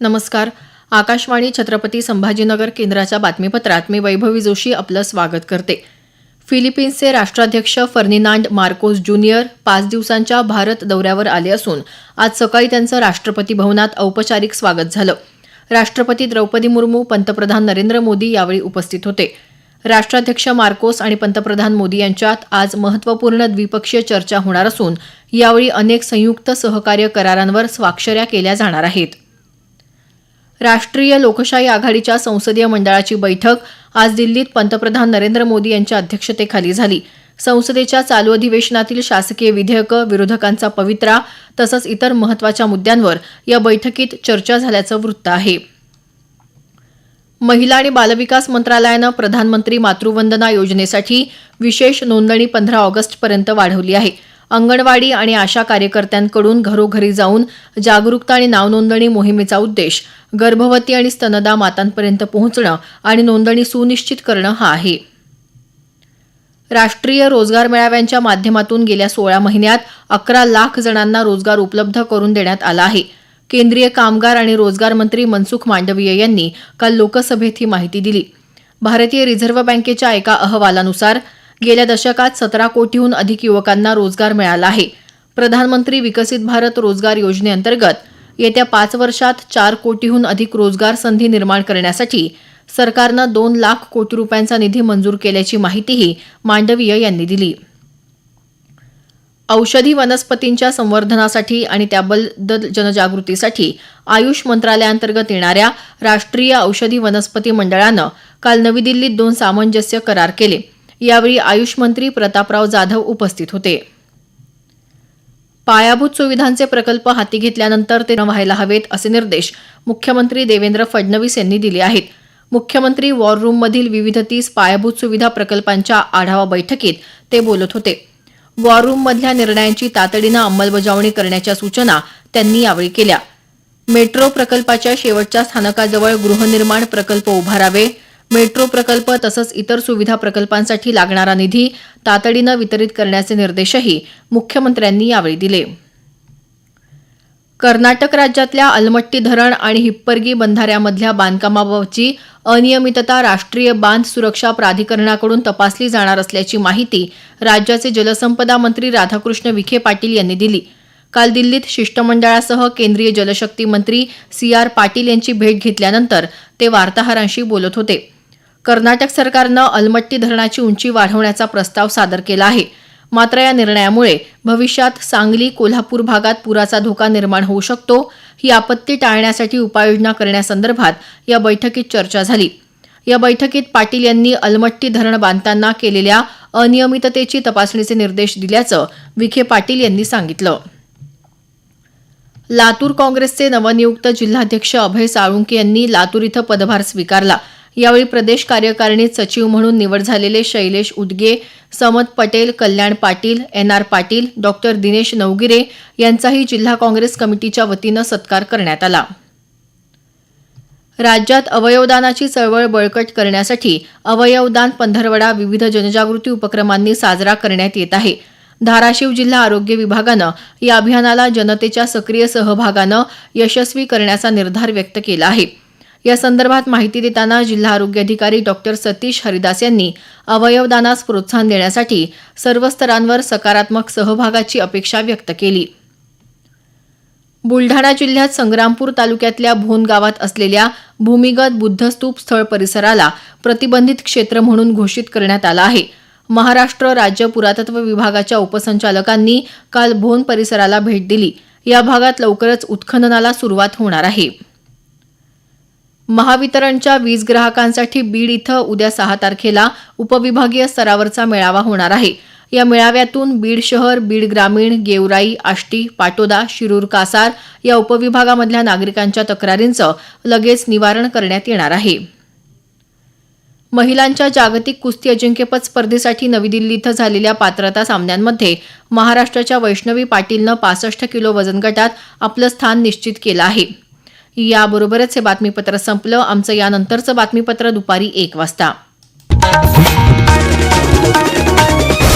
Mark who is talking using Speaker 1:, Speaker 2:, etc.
Speaker 1: नमस्कार. आकाशवाणी छत्रपती संभाजीनगर केंद्राच्या बातमीपत्रात मी वैभवी जोशी आपलं स्वागत करते. फिलिपिन्सचे राष्ट्राध्यक्ष फर्निनांड मार्कोस ज्युनियर पाच दिवसांच्या भारत दौऱ्यावर आले असून आज सकाळी त्यांचं राष्ट्रपती भवनात औपचारिक स्वागत झालं. राष्ट्रपती द्रौपदी मुर्मू पंतप्रधान नरेंद्र मोदी यावेळी उपस्थित होते. राष्ट्राध्यक्ष मार्कोस आणि पंतप्रधान मोदी यांच्यात आज महत्त्वपूर्ण द्विपक्षीय चर्चा होणार असून यावेळी अनेक संयुक्त सहकार्य करारांवर स्वाक्षऱ्या केल्या जाणार आहेत. राष्ट्रीय लोकशाही आघाडीच्या संसदीय मंडळाची बैठक आज दिल्लीत पंतप्रधान नरेंद्र मोदी यांच्या अध्यक्षतेखाली झाली. संसदेच्या चालू अधिवेशनातील शासकीय विधेयकं विरोधकांचा पवित्रा तसंच इतर महत्त्वाच्या मुद्द्यांवर या बैठकीत चर्चा झाल्याचं वृत्त आहे. महिला आणि बालविकास मंत्रालयानं प्रधानमंत्री मातृवंदना योजनेसाठी विशेष नोंदणी पंधरा ऑगस्टपर्यंत वाढवली आहे. अंगणवाडी आणि आशा कार्यकर्त्यांकडून घरोघरी जाऊन जागरूकता आणि नावनोंदणी मोहिमेचा उद्देश गर्भवती आणि स्तनदा मातांपर्यंत पोहोचणं आणि नोंदणी सुनिश्चित करणं हा आहे. राष्ट्रीय रोजगार मेळाव्यांच्या माध्यमातून गेल्या सोळा महिन्यात अकरा लाख जणांना रोजगार उपलब्ध करून देण्यात आला आहे. केंद्रीय कामगार आणि रोजगार मंत्री मनसुख मांडवीय यांनी काल लोकसभेत ही माहिती दिली. भारतीय रिझर्व्ह बँकेच्या एका अहवालानुसार गेल्या दशकात सतरा कोटीहून अधिक युवकांना रोजगार मिळाला आहे. प्रधानमंत्री विकसित भारत रोजगार योजनेअंतर्गत येत्या पाच वर्षात चार कोटीहून अधिक रोजगार संधी निर्माण करण्यासाठी सरकारनं दोन लाख कोटी रुपयांचा निधी मंजूर केल्याची माहितीही मांडवीय यांनी दिली. औषधी वनस्पतींच्या संवर्धनासाठी आणि त्याबद्दल जनजागृतीसाठी आयुष मंत्रालयाअंतर्गत येणाऱ्या राष्ट्रीय औषधी वनस्पती मंडळानं काल नवी दिल्लीत दोन सामंजस्य करार केले. यावेळी आयुष मंत्री प्रतापराव जाधव उपस्थित होते. पायाभूत सुविधांचे प्रकल्प हाती घेतल्यानंतर ते न व्हायला हवेत असे निर्देश मुख्यमंत्री देवेंद्र फडणवीस यांनी दिले आहेत. मुख्यमंत्री वॉर रूममधील विविध तीस पायाभूत सुविधा प्रकल्पांच्या आढावा बैठकीत ते बोलत होते. वॉर रूममधल्या निर्णयांची तातडीनं अंमलबजावणी करण्याच्या सूचना त्यांनी यावेळी केल्या. मेट्रो प्रकल्पाच्या शेवटच्या स्थानकाजवळ गृहनिर्माण प्रकल्प उभारावे मेट्रो प्रकल्प तसंच इतर सुविधा प्रकल्पांसाठी लागणारा निधी तातडीनं वितरित करण्याचे निर्देशही मुख्यमंत्र्यांनी यावेळी दिले. कर्नाटक राज्यातल्या अलमट्टी धरण आणि हिप्परगी बंधाऱ्यामधल्या बांधकामाबाबतची अनियमितता राष्ट्रीय बांध सुरक्षा प्राधिकरणाकडून तपासली जाणार असल्याची माहिती राज्याचे जलसंपदा मंत्री राधाकृष्ण विखे पाटील यांनी दिली. काल दिल्लीत शिष्टमंडळासह केंद्रीय जलशक्ती मंत्री सी आर पाटील यांची भेट घेतल्यानंतर ते वार्ताहरांशी बोलत होते. कर्नाटक सरकारनं अलमट्टी धरणाची उंची वाढवण्याचा प्रस्ताव सादर केला आहे. मात्र या निर्णयामुळे भविष्यात सांगली कोल्हापूर भागात पुराचा धोका निर्माण होऊ शकतो. ही आपत्ती टाळण्यासाठी उपाययोजना करण्यासंदर्भात या बैठकीत चर्चा झाली. या बैठकीत पाटील यांनी अलमट्टी धरण बांधताना केलेल्या अनियमिततेची तपासणीचे निर्देश दिल्याचं विखे पाटील यांनी सांगितलं. लातूर काँग्रेसचे नवनियुक्त जिल्हाध्यक्ष अभय साळुंके यांनी लातूर इथं पदभार स्वीकारला. यावेळी प्रदेश कार्यकारिणीत सचिव म्हणून निवड झालेले शैलेश उदगे समत Patel Kalyan Patil N R Patil doctor Dinesh Navgire यांचाही जिल्हा काँग्रेस कमिटीच्या वतीनं सत्कार करण्यात आला. राज्यात अवयवदानाची चळवळ बळकट करण्यासाठी अवयवदान पंधरवडा विविध जनजागृती उपक्रमांनी साजरा करण्यात येत आहे. धाराशिव जिल्हा आरोग्य विभागानं या अभियानाला जनतेच्या सक्रिय सहभागानं यशस्वी करण्याचा निर्धार व्यक्त केला आहे. या संदर्भात माहिती देताना जिल्हा आरोग्य अधिकारी डॉक्टर सतीश हरिदास यांनी अवयवदानास प्रोत्साहन देण्यासाठी सर्व स्तरांवर सकारात्मक सहभागाची अपेक्षा व्यक्त केली. बुलढाणा जिल्ह्यात संग्रामपूर तालुक्यातल्या भोन गावात असलेल्या भूमिगत बुद्धस्तूप स्थळ परिसराला प्रतिबंधित क्षेत्र म्हणून घोषित करण्यात आलं आहे. महाराष्ट्र राज्य पुरातत्व विभागाच्या उपसंचालकांनी काल भोन परिसराला भेट दिली. या भागात लवकरच उत्खननाला सुरुवात होणार आहे. महावितरणच्या वीज ग्राहकांसाठी बीड इथं उद्या सहा तारखेला उपविभागीय स्तरावरचा मेळावा होणार आहे. या मेळाव्यातून बीड शहर बीड ग्रामीण गेवराई आष्टी पाटोदा शिरूर कासार या उपविभागामधल्या नागरिकांच्या तक्रारींचं लगेच निवारण करण्यात येणार आहे. महिलांच्या जागतिक कुस्ती अजिंक्यपद स्पर्धेसाठी नवी दिल्ली इथं झालेल्या पात्रता सामन्यांमध्ये महाराष्ट्राच्या वैष्णवी पाटीलनं पासष्ट किलो वजन गटात आपलं स्थान निश्चित केलं आहे. याबरोबरच हे बातमीपत्र संपलं. आमचं यानंतरचं बातमीपत्र दुपारी एक वाजता.